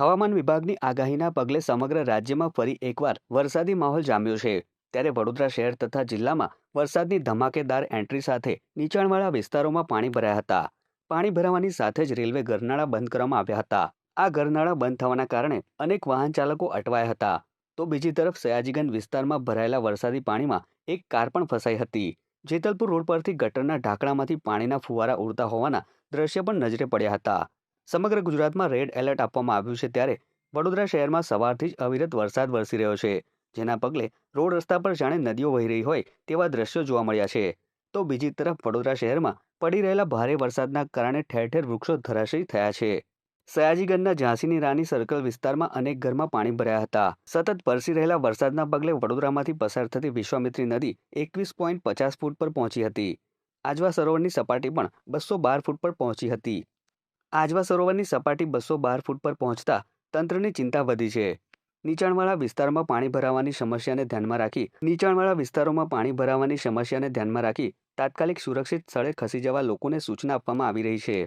હવામાન વિભાગની આગાહીના પગલે સમગ્ર રાજ્યમાં ફરી એકવાર વરસાદી માહોલ જામ્યો છે. ત્યારે વડોદરા શહેર તથા જિલ્લામાં વરસાદની ધમાકેદાર એન્ટ્રી સાથે નીચાણવાળા વિસ્તારોમાં પાણી ભરાયા હતા. પાણી ભરાવાની સાથે જ રેલવે ગરનાળા બંધ કરવામાં આવ્યા હતા. આ ગરનાળા બંધ થવાના કારણે અનેક વાહન ચાલકો અટવાયા હતા. તો બીજી તરફ સયાજીગંજ વિસ્તારમાં ભરાયેલા વરસાદી પાણીમાં એક કાર પણ ફસાઈ હતી. જેતલપુર રોડ પરથી ગટરના ઢાંકણામાંથી પાણીના ફુવારા ઉડતા હોવાના દ્રશ્ય પણ નજરે પડ્યા હતા. સમગ્ર ગુજરાતમાં રેડ એલર્ટ આપવામાં આવ્યું છે ત્યારે વડોદરા શહેરમાં સવારથી જ અવિરત વરસાદ વરસી રહ્યો છે. જેના પગલે રોડ રસ્તા પર જાણે નદીઓ વહી રહી હોય તેવા દ્રશ્યો જોવા મળ્યા છે. તો બીજી તરફ વડોદરા શહેરમાં પડી રહેલા ભારે વરસાદના કારણે ઠેર ઠેર વૃક્ષો ધરાશયી થયા છે. સયાજીગંજના ઝાંસીની રાની સર્કલ વિસ્તારમાં અનેક ઘરમાં પાણી ભરાયા હતા. સતત વરસી રહેલા વરસાદના પગલે વડોદરામાંથી પસાર થતી વિશ્વામિત્રી નદી એકવીસ પોઈન્ટ પચાસ ફૂટ પર પહોંચી હતી. આજવા સરોવરની સપાટી પણ બસો બાર ફૂટ પર પહોંચી હતી. આજવા સરોવરની સપાટી બસો બાર ફૂટ પર પહોંચતા તંત્રની ચિંતા વધી છે. નીચાણવાળા વિસ્તારમાં પાણી ભરાવાની સમસ્યાને ધ્યાનમાં રાખી નીચાણવાળા વિસ્તારોમાં પાણી ભરાવાની સમસ્યાને ધ્યાનમાં રાખી તાત્કાલિક સુરક્ષિત સ્થળે ખસી જવા લોકોને સૂચના આપવામાં આવી રહી છે.